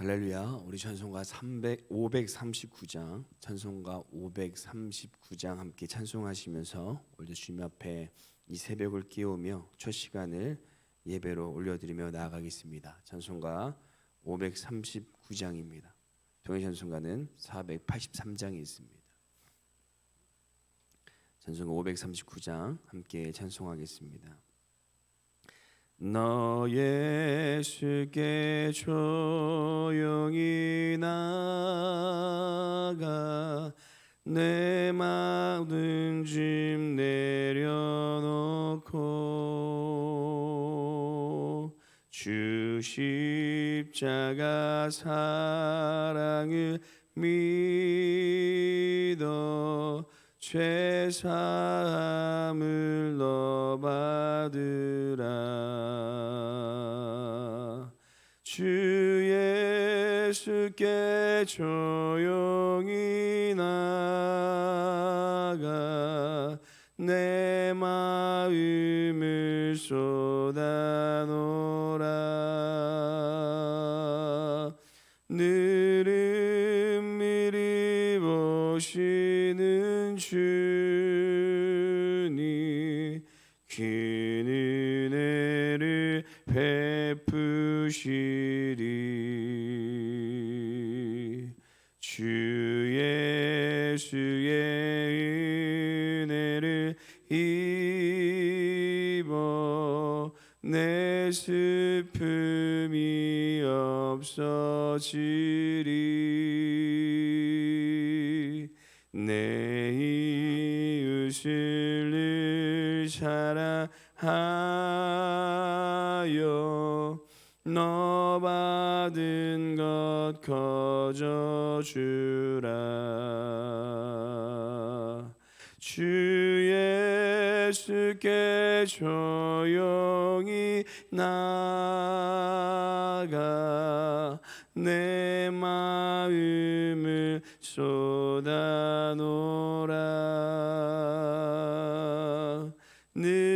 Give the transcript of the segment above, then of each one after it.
할렐루야. 우리 찬송가 300 539장 찬송가 539장 함께 찬송하시면서 오늘도 주님 앞에 이 새벽을 깨우며 첫 시간을 예배로 올려드리며 나아가겠습니다. 찬송가 539장입니다. 동해 찬송가는 483장이 있습니다. 찬송가 539장 함께 찬송하겠습니다. 너 예수께 조용히 나가 내 모든 짐 내려놓고 주 십자가 사랑을 믿어 죄사함을 너 받으라. 주 예수께 조용히 나가 내 마음을 쏟아놓 베푸시리. 주 예수의 은혜를 입어 내 슬픔이 없어지리. 내 이웃을 늘 사랑하여 너 받은 것 거저 주라. 주 예수께 조용히 나가 내 마음을 쏟아놓라. 늘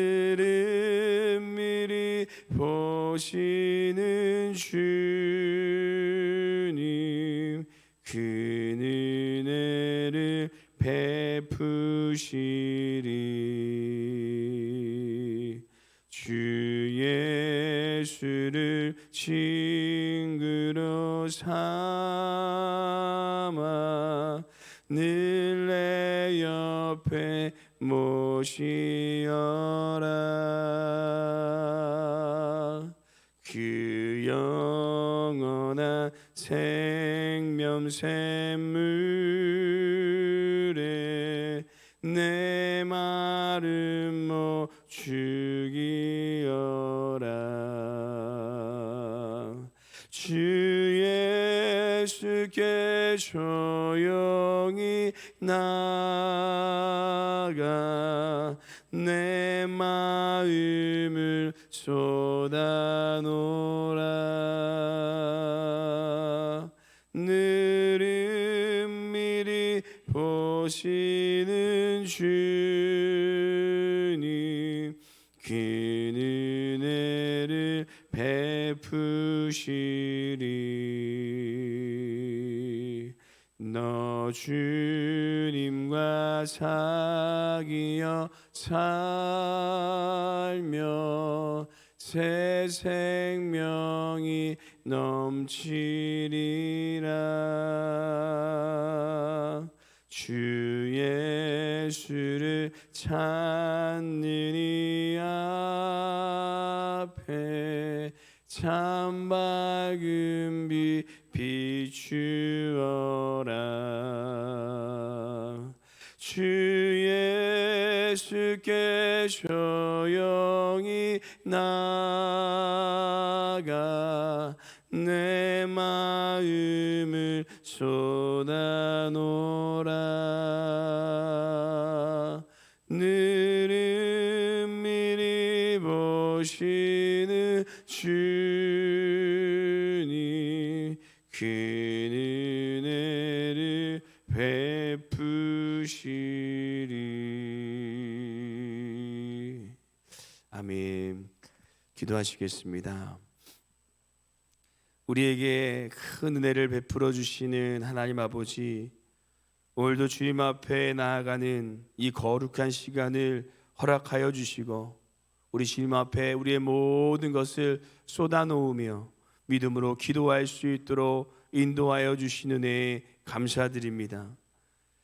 보시는 주님 그 은혜를 베푸시리. 주 예수를 친구로 삼아 늘 내 옆에 모시어라 생명 샘물에 내 마름 모 죽이어라. 주 예수께 조용히 나가 내 마음을 쏟아놓 보시는 주님 긴 은혜를 베푸시리. 너 주님과 사귀어 살며 새 생명이 넘치리라 이 앞에 참 밝은 빛 비추어라. 주 예수께 조용히 나가 내 마음을 쏟아놓라 기도하시겠습니다 우리에게 큰 은혜를 베풀어 주시는 하나님 아버지 오늘도 주님 앞에 나아가는 이 거룩한 시간을 허락하여 주시고 우리 주님 앞에 우리의 모든 것을 쏟아놓으며 믿음으로 기도할 수 있도록 인도하여 주시는 은혜 감사드립니다.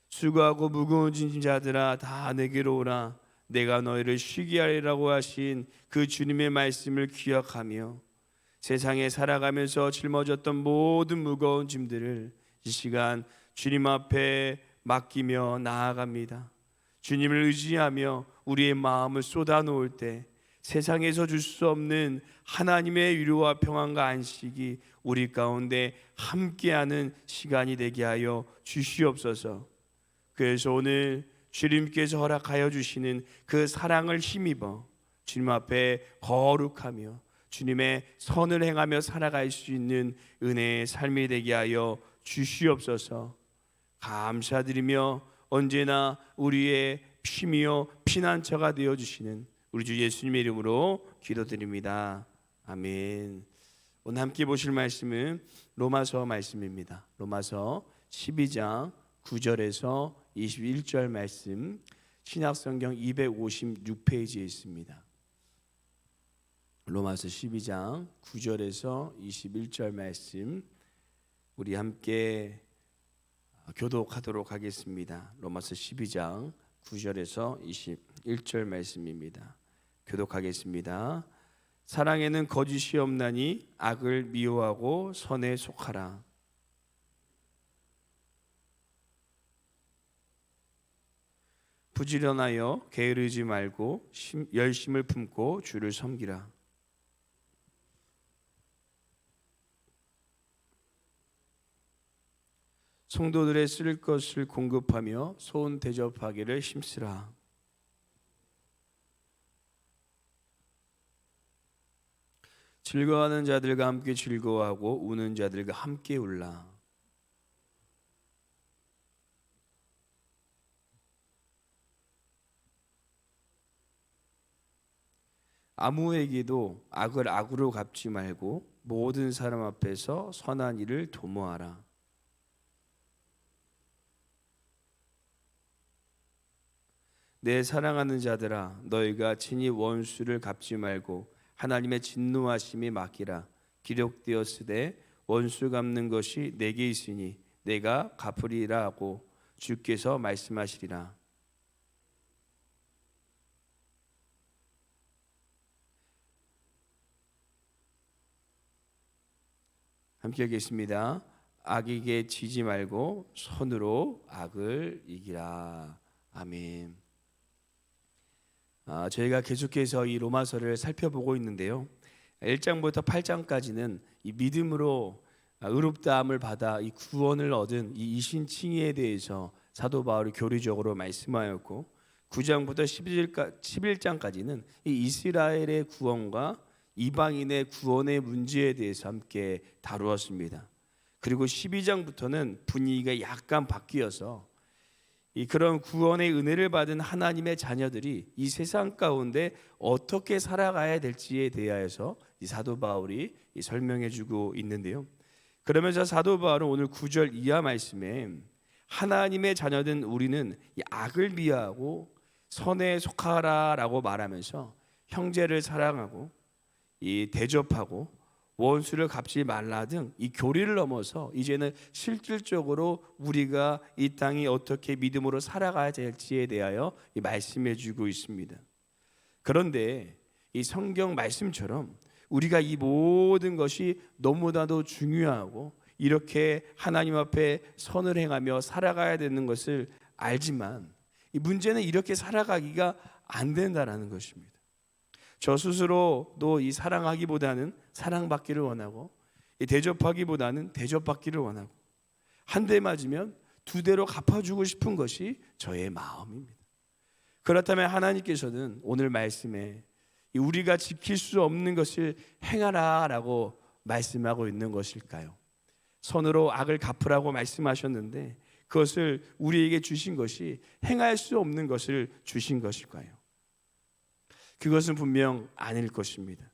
수고하고 무거운 짐자들아 다 내게로 오라 내가 너희를 쉬게 하리라고 하신 그 주님의 말씀을 기억하며 세상에 살아가면서 짊어졌던 모든 무거운 짐들을 이 시간 주님 앞에 맡기며 나아갑니다. 주님을 의지하며 우리의 마음을 쏟아놓을 때 세상에서 줄 수 없는 하나님의 위로와 평안과 안식이 우리 가운데 함께하는 시간이 되게 하여 주시옵소서. 그래서 오늘 주님께서 허락하여 주시는 그 사랑을 힘입어 주님 앞에 거룩하며 주님의 선을 행하며 살아갈 수 있는 은혜의 삶이 되게 하여 주시옵소서. 감사드리며 언제나 우리의 힘이요 피난처가 되어 주시는 우리 주 예수님의 이름으로 기도드립니다. 아멘. 오늘 함께 보실 말씀은 로마서 말씀입니다. 로마서 12장 9절에서 21절 말씀 신약 성경 256페이지에 있습니다. 로마서 12장 9절에서 21절 말씀 우리 함께 교독하도록 하겠습니다. 로마서 12장 9절에서 21절 말씀입니다. 교독하겠습니다. 사랑에는 거짓이 없나니 악을 미워하고 선에 속하라. 부지런하여 게으르지 말고 심- 열심을 품고 주를 섬기라. 성도들의 쓸 것을 공급하며 소원 대접하기를 힘쓰라. 즐거워하는 자들과 함께 즐거워하고 우는 자들과 함께 울라. 아무에게도 악을 악으로 갚지 말고 모든 사람 앞에서 선한 일을 도모하라. 내 사랑하는 자들아 너희가 친히 원수를 갚지 말고 하나님의 진노하심이 맡기라 기록되었으되 원수 갚는 것이 내게 있으니 내가 갚으리라 하고 주께서 말씀하시리라 함께 하겠습니다. 악에게 지지 말고 손으로 악을 이기라. 아멘. 아, 저희가 계속해서 이 로마서를 살펴보고 있는데요. 1장부터 8장까지는 이 믿음으로 아, 의롭다함을 받아 이 구원을 얻은 이 이신칭의에 대해서 사도 바울이 교리적으로 말씀하였고 9장부터 11장까지는 이 이스라엘의 구원과 이방인의 구원의 문제에 대해서 함께 다루었습니다. 그리고 12장부터는 분위기가 약간 바뀌어서 이 그런 구원의 은혜를 받은 하나님의 자녀들이 이 세상 가운데 어떻게 살아가야 될지에 대하여서 이 사도 바울이 이 설명해주고 있는데요. 그러면서 사도 바울은 오늘 9절 이하 말씀에 하나님의 자녀된 우리는 이 악을 미하고 선에 속하라라고 말하면서 형제를 사랑하고 이 대접하고 원수를 갚지 말라 등 이 교리를 넘어서 이제는 실질적으로 우리가 이 땅이 어떻게 믿음으로 살아가야 될지에 대하여 이 말씀해 주고 있습니다. 그런데 이 성경 말씀처럼 우리가 이 모든 것이 너무나도 중요하고 이렇게 하나님 앞에 선을 행하며 살아가야 되는 것을 알지만 이 문제는 이렇게 살아가기가 안 된다라는 것입니다. 저 스스로도 이 사랑하기보다는 사랑받기를 원하고 이 대접하기보다는 대접받기를 원하고 한 대 맞으면 두 대로 갚아주고 싶은 것이 저의 마음입니다. 그렇다면 하나님께서는 오늘 말씀에 이 우리가 지킬 수 없는 것을 행하라라고 말씀하고 있는 것일까요? 선으로 악을 갚으라고 말씀하셨는데 그것을 우리에게 주신 것이 행할 수 없는 것을 주신 것일까요? 그것은 분명 아닐 것입니다.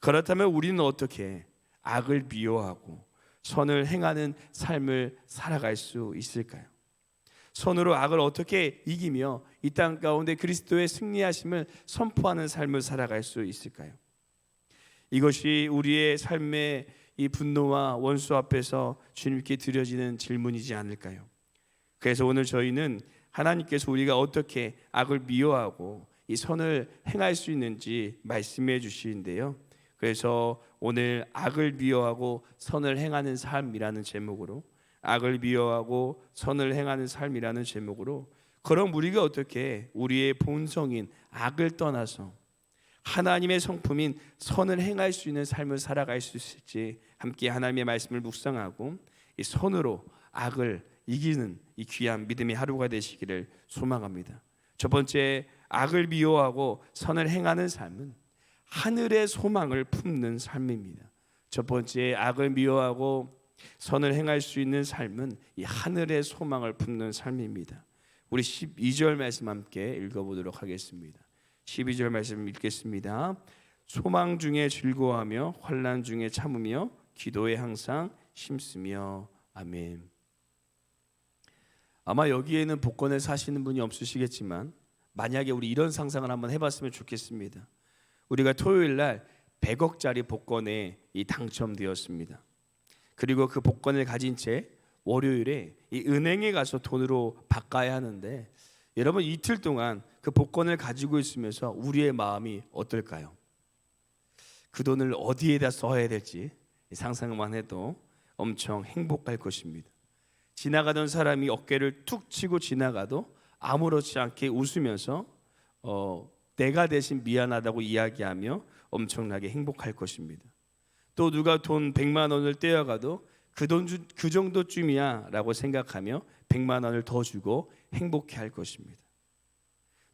그렇다면 우리는 어떻게 악을 미워하고 선을 행하는 삶을 살아갈 수 있을까요? 손으로 악을 어떻게 이기며 이 땅 가운데 그리스도의 승리하심을 선포하는 삶을 살아갈 수 있을까요? 이것이 우리의 삶의 이 분노와 원수 앞에서 주님께 드려지는 질문이지 않을까요? 그래서 오늘 저희는 하나님께서 우리가 어떻게 악을 미워하고 이 선을 행할 수 있는지 말씀해 주시는데요. 그래서 오늘 악을 미워하고 선을 행하는 삶이라는 제목으로 악을 미워하고 선을 행하는 삶이라는 제목으로 그럼 우리가 어떻게 우리의 본성인 악을 떠나서 하나님의 성품인 선을 행할 수 있는 삶을 살아갈 수 있을지 함께 하나님의 말씀을 묵상하고 이 선으로 악을 이기는 이 귀한 믿음의 하루가 되시기를 소망합니다. 첫 번째 악을 미워하고 선을 행하는 삶은 하늘의 소망을 품는 삶입니다. 첫 번째 악을 미워하고 선을 행할 수 있는 삶은 이 하늘의 소망을 품는 삶입니다. 우리 12절 말씀 함께 읽어보도록 하겠습니다. 12절 말씀 읽겠습니다. 소망 중에 즐거워하며 환난 중에 참으며 기도에 항상 힘쓰며 아멘. 아마 여기에는 복권에 사시는 분이 없으시겠지만 만약에 우리 이런 상상을 한번 해봤으면 좋겠습니다. 우리가 토요일 날 100억짜리 복권에 이 당첨되었습니다. 그리고 그 복권을 가진 채 월요일에 이 은행에 가서 돈으로 바꿔야 하는데 여러분 이틀 동안 그 복권을 가지고 있으면서 우리의 마음이 어떨까요? 그 돈을 어디에다 써야 될지 상상만 해도 엄청 행복할 것입니다. 지나가던 사람이 어깨를 툭 치고 지나가도 아무렇지 않게 웃으면서 어, 내가 대신 미안하다고 이야기하며 엄청나게 행복할 것입니다. 또 누가 돈 100만 원을 떼어가도 그 돈 그 정도쯤이야라고 생각하며 100만 원을 더 주고 행복해 할 것입니다.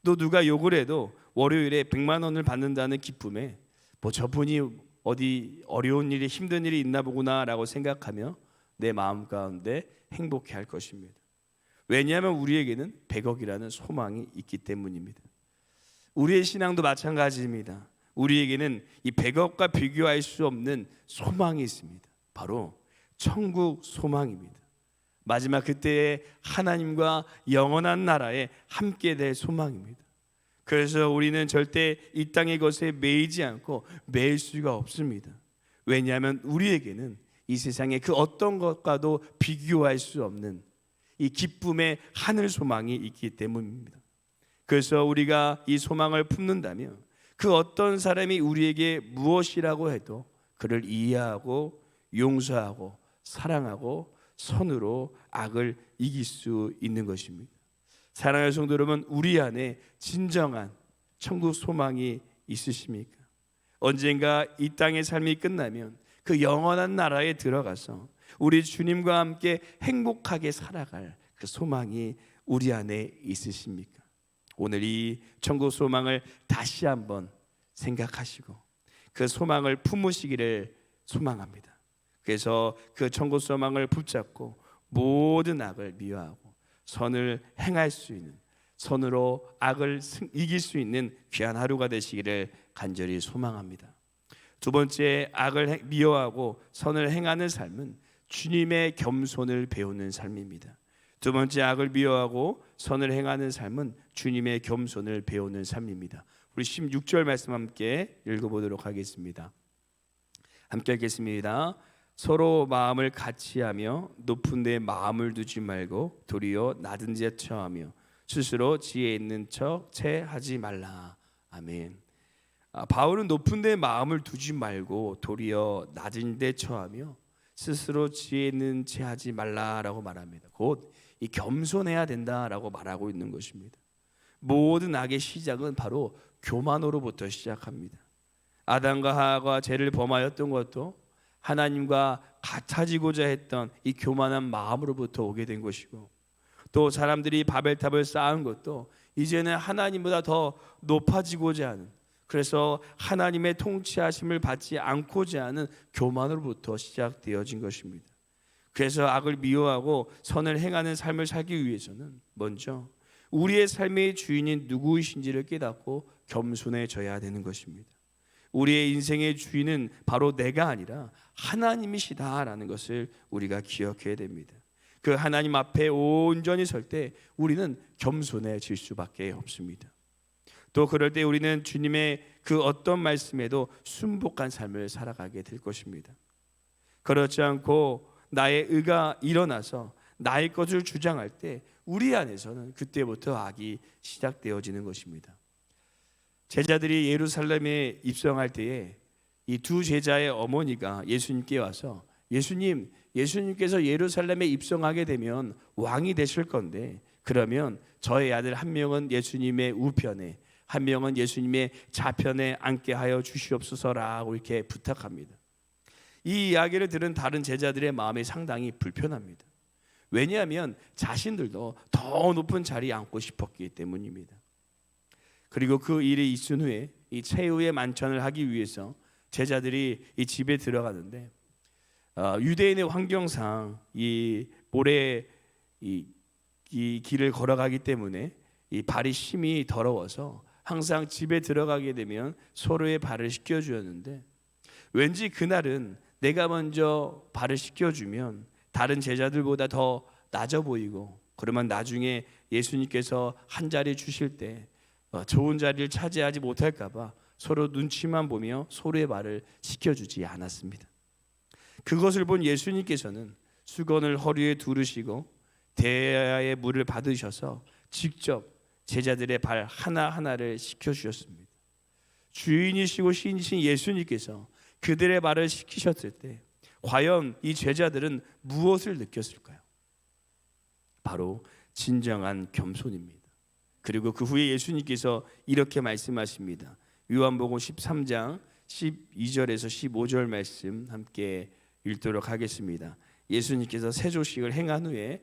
또 누가 욕을 해도 월요일에 100만 원을 받는다는 기쁨에 뭐 저분이 어디 어려운 일이 힘든 일이 있나 보구나라고 생각하며 내 마음 가운데 행복해 할 것입니다. 왜냐하면 우리에게는 100억이라는 소망이 있기 때문입니다. 우리의 신앙도 마찬가지입니다. 우리에게는 이 100억과 비교할 수 없는 소망이 있습니다. 바로 천국 소망입니다. 마지막 그때에 하나님과 영원한 나라에 함께 될 소망입니다. 그래서 우리는 절대 이 땅의 것에 매이지 않고 매일 수가 없습니다. 왜냐하면 우리에게는 이 세상의 그 어떤 것과도 비교할 수 없는 이 기쁨의 하늘 소망이 있기 때문입니다. 그래서 우리가 이 소망을 품는다면 그 어떤 사람이 우리에게 무엇이라고 해도 그를 이해하고 용서하고 사랑하고 선으로 악을 이길 수 있는 것입니다. 사랑하는 성도 여러분, 우리 안에 진정한 천국 소망이 있으십니까? 언젠가 이 땅의 삶이 끝나면 그 영원한 나라에 들어가서 우리 주님과 함께 행복하게 살아갈 그 소망이 우리 안에 있으십니까? 오늘 이 천국 소망을 다시 한번 생각하시고 그 소망을 품으시기를 소망합니다. 그래서 그 천국 소망을 붙잡고 모든 악을 미워하고 선을 행할 수 있는 선으로 악을 이길 수 있는 귀한 하루가 되시기를 간절히 소망합니다. 두 번째 악을 미워하고 선을 행하는 삶은 주님의 겸손을 배우는 삶입니다. 두 번째 악을 미워하고 선을 행하는 삶은 주님의 겸손을 배우는 삶입니다. 우리 16절 말씀 함께 읽어보도록 하겠습니다. 함께 읽겠습니다. 서로 마음을 같이 하며 높은 데 마음을 두지 말고 도리어 낮은 데 처하며 스스로 지혜 있는 척 채 하지 말라. 아멘. 아, 바울은 높은 데 마음을 두지 말고 도리어 낮은 데 처하며 스스로 지혜 있는 채하지 말라라고 말합니다. 곧 이 겸손해야 된다라고 말하고 있는 것입니다. 모든 악의 시작은 바로 교만으로부터 시작합니다. 아담과 하와가 죄를 범하였던 것도 하나님과 같아지고자 했던 이 교만한 마음으로부터 오게 된 것이고 또 사람들이 바벨탑을 쌓은 것도 이제는 하나님보다 더 높아지고자 하는 그래서 하나님의 통치하심을 받지 않고자 하는 교만으로부터 시작되어진 것입니다. 그래서 악을 미워하고 선을 행하는 삶을 살기 위해서는 먼저 우리의 삶의 주인인 누구이신지를 깨닫고 겸손해져야 되는 것입니다. 우리의 인생의 주인은 바로 내가 아니라 하나님이시다라는 것을 우리가 기억해야 됩니다. 그 하나님 앞에 온전히 설 때 우리는 겸손해질 수밖에 없습니다. 또 그럴 때 우리는 주님의 그 어떤 말씀에도 순복한 삶을 살아가게 될 것입니다. 그렇지 않고 나의 의가 일어나서 나의 것을 주장할 때 우리 안에서는 그때부터 악이 시작되어지는 것입니다. 제자들이 예루살렘에 입성할 때에 이 두 제자의 어머니가 예수님께 와서 예수님, 예수님께서 예루살렘에 입성하게 되면 왕이 되실 건데 그러면 저의 아들 한 명은 예수님의 우편에 한 명은 예수님의 좌편에 앉게 하여 주시옵소서라고 이렇게 부탁합니다. 이 이야기를 들은 다른 제자들의 마음이 상당히 불편합니다. 왜냐하면 자신들도 더 높은 자리에 앉고 싶었기 때문입니다. 그리고 그 일이 있은 후에 이 최후의 만찬을 하기 위해서 제자들이 이 집에 들어가는데 어, 유대인의 환경상 이 모래 이, 이 길을 걸어가기 때문에 이 발이 심히 더러워서 항상 집에 들어가게 되면 서로의 발을 씻겨 주었는데 왠지 그날은 내가 먼저 발을 씻겨 주면 다른 제자들보다 더 낮아 보이고 그러면 나중에 예수님께서 한 자리 주실 때 어, 좋은 자리를 차지하지 못할까봐 서로 눈치만 보며 서로의 발을 씻겨주지 않았습니다. 그것을 본 예수님께서는 수건을 허리에 두르시고 대야의 물을 받으셔서 직접 제자들의 발 하나 하나를 씻겨 주셨습니다. 주인이시고 신이신 예수님께서 그들의 발을 씻기셨을 때 과연 이 제자들은 무엇을 느꼈을까요? 바로 진정한 겸손입니다. 그리고 그 후에 예수님께서 이렇게 말씀하십니다. 요한복음 13장 12절에서 15절 말씀 함께 읽도록 하겠습니다. 예수님께서 세조식을 행한 후에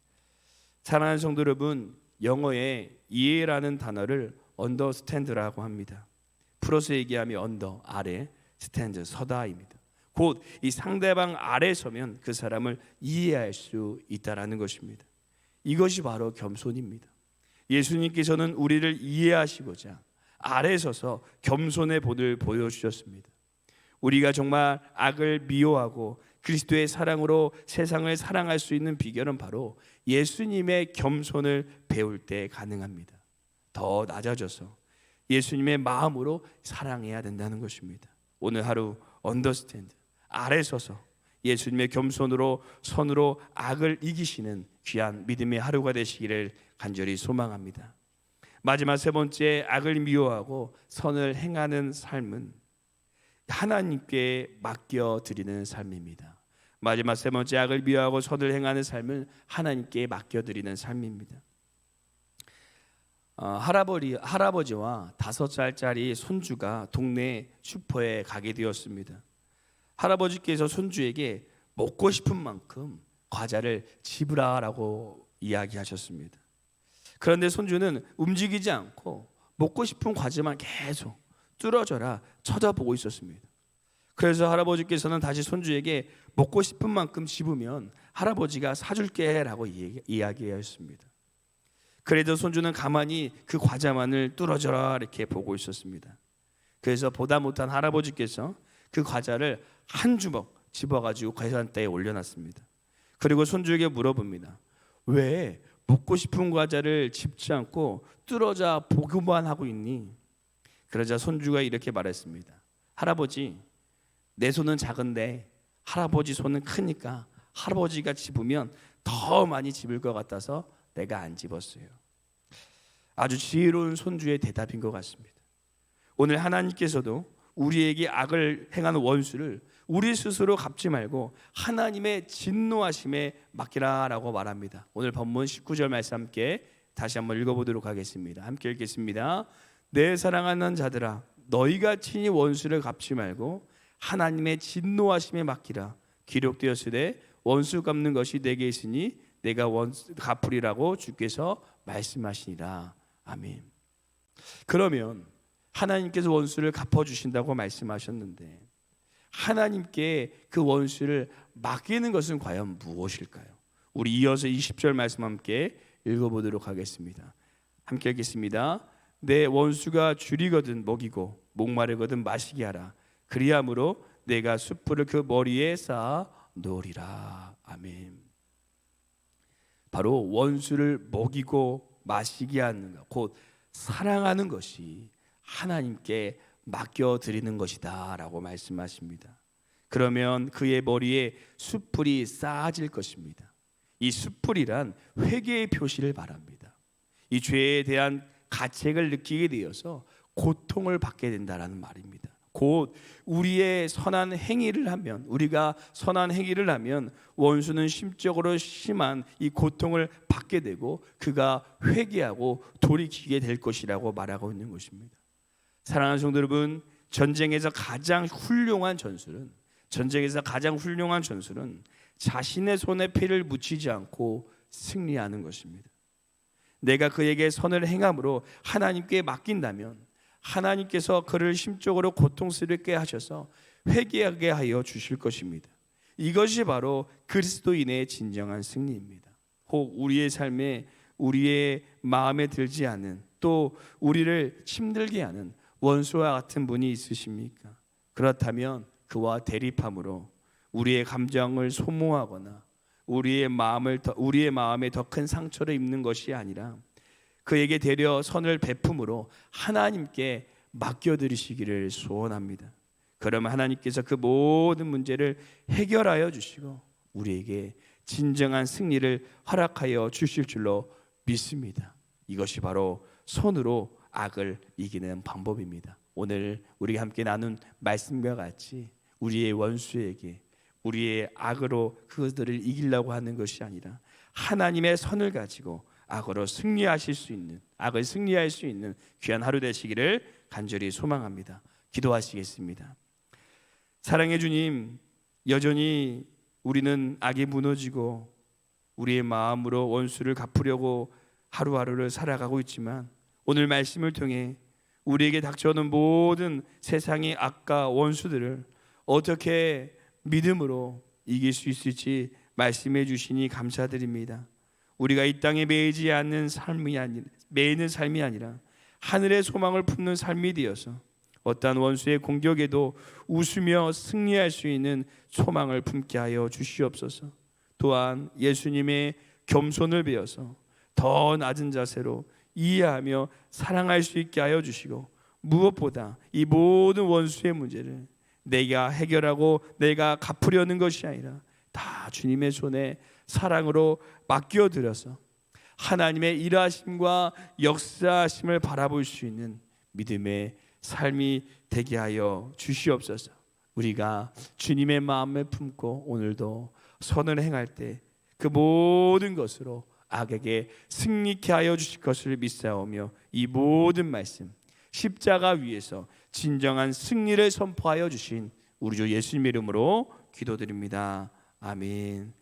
사랑하는 성도 여러분 영어에 이해라는 단어를 understand라고 합니다 프로스 얘기하면 언더 아래 스탠드 서다입니다. 곧 이 상대방 아래 서면 그 사람을 이해할 수 있다라는 것입니다. 이것이 바로 겸손입니다. 예수님께서는 우리를 이해하시고자 아래 서서 겸손의 본을 보여주셨습니다. 우리가 정말 악을 미워하고 그리스도의 사랑으로 세상을 사랑할 수 있는 비결은 바로 예수님의 겸손을 배울 때 가능합니다. 더 낮아져서 예수님의 마음으로 사랑해야 된다는 것입니다. 오늘 하루 언더스탠드 아래 서서 예수님의 겸손으로 선으로 악을 이기시는 귀한 믿음의 하루가 되시기를 간절히 소망합니다. 마지막 세 번째 악을 미워하고 선을 행하는 삶은 하나님께 맡겨 드리는 삶입니다. 마지막 세 번째 악을 미워하고 선을 행하는 삶은 하나님께 맡겨 드리는 삶입니다. 어, 할아버지 할아버지와 다섯 살짜리 손주가 동네 슈퍼에 가게 되었습니다. 할아버지께서 손주에게 먹고 싶은 만큼 과자를 지불하라고 이야기하셨습니다. 그런데 손주는 움직이지 않고 먹고 싶은 과자만 계속 뚫어져라 쳐다보고 있었습니다. 그래서 할아버지께서는 다시 손주에게 먹고 싶은 만큼 집으면 할아버지가 사줄게라고 이야기하였습니다. 그래도 손주는 가만히 그 과자만을 뚫어져라 이렇게 보고 있었습니다. 그래서 보다 못한 할아버지께서 그 과자를 한 주먹 집어가지고 계산대에 올려놨습니다. 그리고 손주에게 물어봅니다. 왜 먹고 싶은 과자를 집지 않고 뚫어져 보고만 하고 있니? 그러자 손주가 이렇게 말했습니다. 할아버지, 내 손은 작은데 할아버지 손은 크니까 할아버지가 집으면 더 많이 집을 것 같아서 내가 안 집었어요. 아주 지혜로운 손주의 대답인 것 같습니다. 오늘 하나님께서도 우리에게 악을 행하는 원수를 우리 스스로 갚지 말고 하나님의 진노하심에 맡기라라고 말합니다. 오늘 본문 19절 말씀 함께 다시 한번 읽어보도록 하겠습니다. 함께 읽겠습니다. 내 사랑하는 자들아 너희가 친히 원수를 갚지 말고 하나님의 진노하심에 맡기라 기록되었으되 원수 갚는 것이 내게 있으니 내가 원수 갚으리라고 주께서 말씀하시니라 아멘. 그러면 하나님께서 원수를 갚아 주신다고 말씀하셨는데 하나님께 그 원수를 맡기는 것은 과연 무엇일까요? 우리 이어서 20절 말씀 함께 읽어보도록 하겠습니다. 함께 읽겠습니다. 내 원수가 줄이거든 먹이고 목마르거든 마시게 하라. 그리함으로 내가 숯불을 그 머리에 쌓아 놓으리라. 아멘. 바로 원수를 먹이고 마시게 하는 것, 곧 사랑하는 것이 하나님께 맡겨 드리는 것이다라고 말씀하십니다. 그러면 그의 머리에 숯불이 쌓아질 것입니다. 이 숯불이란 회개의 표시를 말합니다. 이 죄에 대한 가책을 느끼게 되어서 고통을 받게 된다라는 말입니다. 곧 우리의 선한 행위를 하면 우리가 선한 행위를 하면 원수는 심적으로 심한 이 고통을 받게 되고 그가 회개하고 돌이키게 될 것이라고 말하고 있는 것입니다. 사랑하는 성도 여러분, 전쟁에서 가장 훌륭한 전술은 전쟁에서 가장 훌륭한 전술은 자신의 손에 피를 묻히지 않고 승리하는 것입니다. 내가 그에게 선을 행함으로 하나님께 맡긴다면 하나님께서 그를 심적으로 고통스럽게 하셔서 회개하게 하여 주실 것입니다. 이것이 바로 그리스도인의 진정한 승리입니다. 혹 우리의 삶에 우리의 마음에 들지 않은 또 우리를 힘들게 하는 원수와 같은 분이 있으십니까? 그렇다면 그와 대립함으로 우리의 감정을 소모하거나 우리의 마음을 더, 우리의 마음에 더 큰 상처를 입는 것이 아니라 그에게 되려 선을 베품으로 하나님께 맡겨 드리시기를 소원합니다. 그러면 하나님께서 그 모든 문제를 해결하여 주시고 우리에게 진정한 승리를 허락하여 주실 줄로 믿습니다. 이것이 바로 손으로 악을 이기는 방법입니다. 오늘 우리가 함께 나눈 말씀과 같이 우리의 원수에게 우리의 악으로 그것들을 이기려고 하는 것이 아니라 하나님의 선을 가지고 악으로 승리하실 수 있는 악을 승리할 수 있는 귀한 하루 되시기를 간절히 소망합니다. 기도하시겠습니다. 사랑해 주님, 여전히 우리는 악이 무너지고 우리의 마음으로 원수를 갚으려고 하루하루를 살아가고 있지만 오늘 말씀을 통해 우리에게 닥쳐오는 모든 세상의 악과 원수들을 어떻게 믿음으로 이길 수 있을지 말씀해 주시니 감사드립니다. 우리가 이 땅에 매이지 않는 삶이 아니라 매이는 삶이 아니라 하늘의 소망을 품는 삶이 되어서 어떠한 원수의 공격에도 웃으며 승리할 수 있는 소망을 품게 하여 주시옵소서. 또한 예수님의 겸손을 배워서 더 낮은 자세로 이해하며 사랑할 수 있게 하여 주시고 무엇보다 이 모든 원수의 문제를 내가 해결하고 내가 갚으려는 것이 아니라 다 주님의 손에 사랑으로 맡겨 드려서 하나님의 일하심과 역사하심을 바라볼 수 있는 믿음의 삶이 되게 하여 주시옵소서. 우리가 주님의 마음을 품고 오늘도 선을 행할 때 그 모든 것으로 악에게 승리케 하여 주실 것을 믿사오며 이 모든 말씀 십자가 위에서 진정한 승리를 선포하여 주신 우리 주 예수님 이름으로 기도드립니다. 아멘.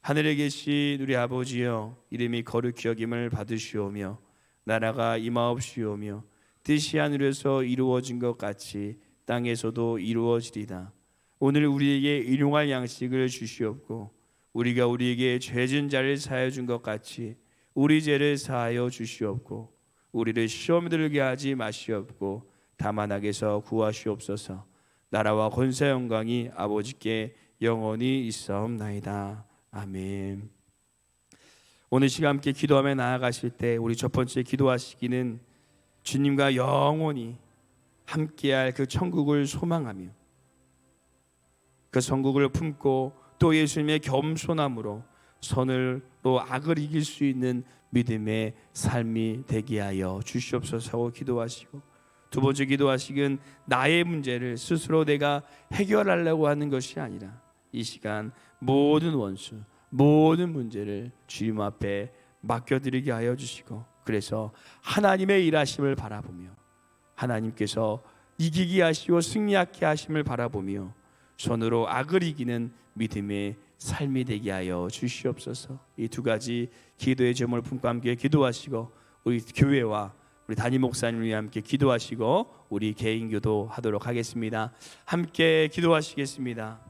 하늘에 계신 우리 아버지여 이름이 거룩히 여김을 받으시오며 나라가 임하옵시오며 뜻이 하늘에서 이루어진 것 같이 땅에서도 이루어지리다. 오늘 우리에게 일용할 양식을 주시옵고 우리가 우리에게 죄진 자를 사하여 준 것 같이 우리 죄를 사하여 주시옵고 우리를 시험 들게 하지 마시옵고 다만 악에서 구하시옵소서. 나라와 권세 영광이 아버지께 영원히 있사옵나이다. 아멘. 오늘 시간 함께 기도하며 나아가실 때 우리 첫 번째 기도하시기는 주님과 영원히 함께할 그 천국을 소망하며 그 천국을 품고 또 예수님의 겸손함으로 선을로 악을 이길 수 있는 믿음의 삶이 되게 하여 주시옵소서 기도하시고 두 번째 기도하시긴 나의 문제를 스스로 내가 해결하려고 하는 것이 아니라 이 시간 모든 원수 모든 문제를 주님 앞에 맡겨드리게 하여 주시고 그래서 하나님의 일하심을 바라보며 하나님께서 이기게 하시고 승리하게 하심을 바라보며 손으로 악을 이기는 믿음의 삶이 되게 하여 주시옵소서. 이 두 가지 기도의 점을 품고 함께 기도하시고 우리 교회와 우리 담임 목사님과 함께 기도하시고 우리 개인 기도하도록 하겠습니다. 함께 기도하시겠습니다.